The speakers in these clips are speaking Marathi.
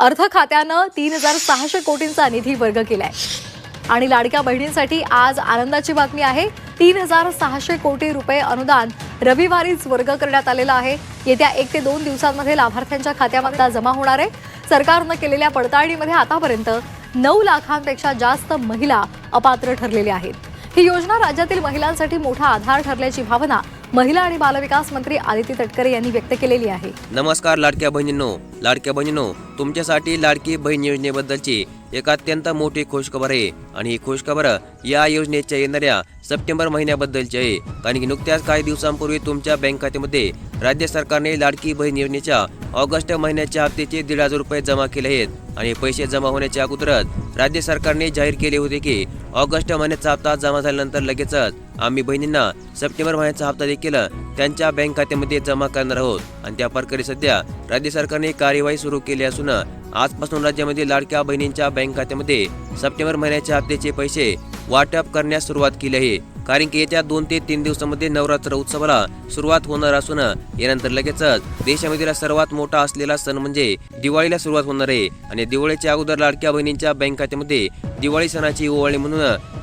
अर्थ खात्यानं तीन हजार सहाशे कोटींचा निधी वर्ग केलाय. आणि लाडक्या बहिणींसाठी आज आनंदाची बातमी आहे. तीन हजार सहाशे कोटी रुपये अनुदान रविवारीच वर्ग करण्यात आलेलं आहे. येत्या एक ते दोन दिवसांमध्ये लाभार्थ्यांच्या खात्यामध्ये जमा होणार आहे. सरकारनं केलेल्या पडताळणीमध्ये आतापर्यंत नऊ लाखांपेक्षा जास्त महिला अपात्र ठरलेल्या आहेत. ही योजना राज्यातील महिलांसाठी मोठा आधार ठरल्याची भावना महिला आणि बालविकास मंत्री आदिती तटकरे यांनी व्यक्त केलेली आहे. नमस्कार लाडक्या बहिणींनो. लाडक्या बहिणींनो तुमच्यासाठी लाडकी बहीण योजनेबद्दलची एक अत्यंत मोठी खुशखबर आहे. आणि ही खुशखबर या योजनेच्या येणाऱ्या सप्टेंबर महिन्याबद्दलची आहे. कारण की नुकत्याच काही दिवसांपूर्वी तुमच्या बँक खात्यामध्ये राज्य सरकारने लाडकी बहीण योजनेच्या ऑगस्ट महिन्याच्या हप्त्याचे दीड हजार रुपये जमा केले आहेत. आणि पैसे जमा होण्याच्या अगोदरच राज्य सरकारने जाहीर केले होते की ऑगस्ट महिन्याचा हप्ता जमा झाल्यानंतर लगेचच आम्ही बहिणींना सप्टेंबर महिन्याचा हप्ता देखील त्यांच्या बँक खात्यामध्ये जमा करणार आहोत. आणि त्या प्रकारे सध्या राज्य सरकारने कार्यवाही सुरू केली असून आजपासून राज्यामध्ये लाडक्या बहिणींच्या बँक खात्यामध्ये सप्टेंबर महिन्याच्या हप्त्याचे पैसे वाटप करण्यास सुरुवात केली आहे. कारण की येत्या दोन ते तीन दिवसामध्ये नवरात्र उत्सवाला सुरुवात होणार असून यानंतर लगेचच देशामधील सर्वात मोठा असलेला सण म्हणजे दिवाळीला सुरुवात होणार आहे. आणि दिवाळीच्या अगोदर लाडक्या बहिणींच्या बँक खात्यामध्ये दिवाळी सणाची ओवाळी म्हणून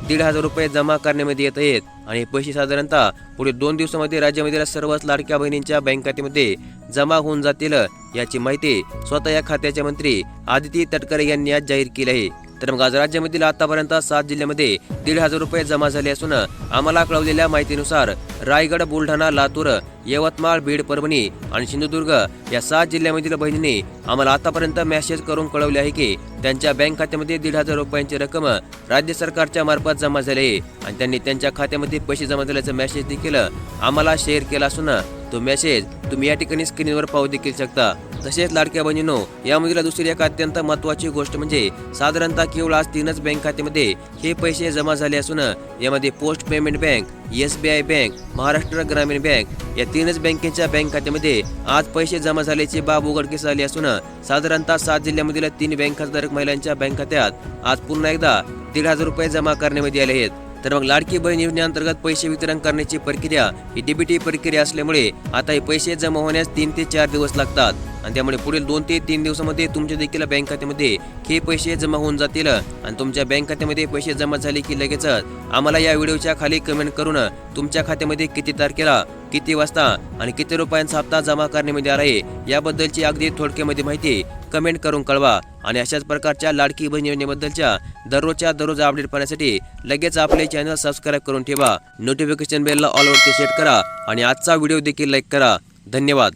दीड हजार रुपये जमा करण्यामध्ये येत आहेत. आणि हे पैसे साधारणतः पुढे दोन दिवसामध्ये राज्यामधील सर्वच लाडक्या बहिणींच्या बँक खात्यामध्ये जमा होऊन जातील याची माहिती स्वतः या खात्याचे मंत्री आदिती तटकरे यांनी आज जाहीर केली आहे. तर मग आज राज्यामधील आतापर्यंत सात जिल्ह्यामध्ये दीड हजार रुपये जमा झाले असून आम्हाला कळवलेल्या माहितीनुसार रायगड बुलढाणा लातूर यवतमाळ बीड परभणी आणि सिंधुदुर्ग या सात जिल्ह्यामधील बहिणींनी आम्हाला आतापर्यंत मेसेज करून कळवले आहे की त्यांच्या बँक खात्यामध्ये दीड हजार रुपयांची रक्कम राज्य सरकारच्या मार्फत जमा झाली आहे. आणि त्यांनी त्यांच्या खात्यामध्ये पैसे जमा झाल्याचा मेसेज देखील आम्हाला शेअर केला असून तो मेसेज तुम्ही या ठिकाणी स्क्रीनवर पाहू देखील शकता. तसेच लाडक्या बहिणींनो यामधील दुसरी एक अत्यंत महत्वाची गोष्ट म्हणजे साधारणतः केवळ आज तीनच बँक खात्यामध्ये हे पैसे जमा झाले असून यामध्ये post payment bank S B I bank Maharashtra Gramin bank या तीनच बँकेच्या बँक खात्यामध्ये आज पैसे जमा झाल्याची बाब उघडकीस आली असून साधारणतः सात जिल्ह्यामधील तीन बँक खातेधारक महिलांच्या बँक खात्यात आज पुन्हा एकदा दीड हजार रुपये जमा करण्यामध्ये आले आहेत. तर मग लाडकी बहीण योजनेअंतर्गत पैसे वितरण करण्याची प्रक्रिया ही डीबीटी प्रक्रिया असल्यामुळे आता हे पैसे जमा होण्यास तीन ते चार दिवस लागतात. आणि त्यामुळे पुढील दोन ते तीन दिवसामध्ये तुमच्या देखील बँक खात्यामध्ये हे पैसे जमा होऊन जातील. आणि तुमच्या बँक खात्यामध्ये पैसे जमा झाले की लगेचच आम्हाला या व्हिडिओच्या खाली कमेंट करून तुमच्या खात्यामध्ये किती तारखेला किती वाजता आणि किती रुपयांचा हप्ता जमा करण्यामध्ये आला आहे याबद्दलची अगदी थोडक्यामध्ये माहिती कमेंट करून कळवा. आणि अशाच प्रकारच्या लाडकी बहीण योजनेबद्दलच्या दररोजच्या दररोज अपडेट पाहण्यासाठी लगेच आपले चॅनल सबस्क्राईब करून ठेवा. नोटिफिकेशन बेलला ऑलवरती सेट करा आणि आजचा व्हिडिओ देखील लाईक करा. धन्यवाद.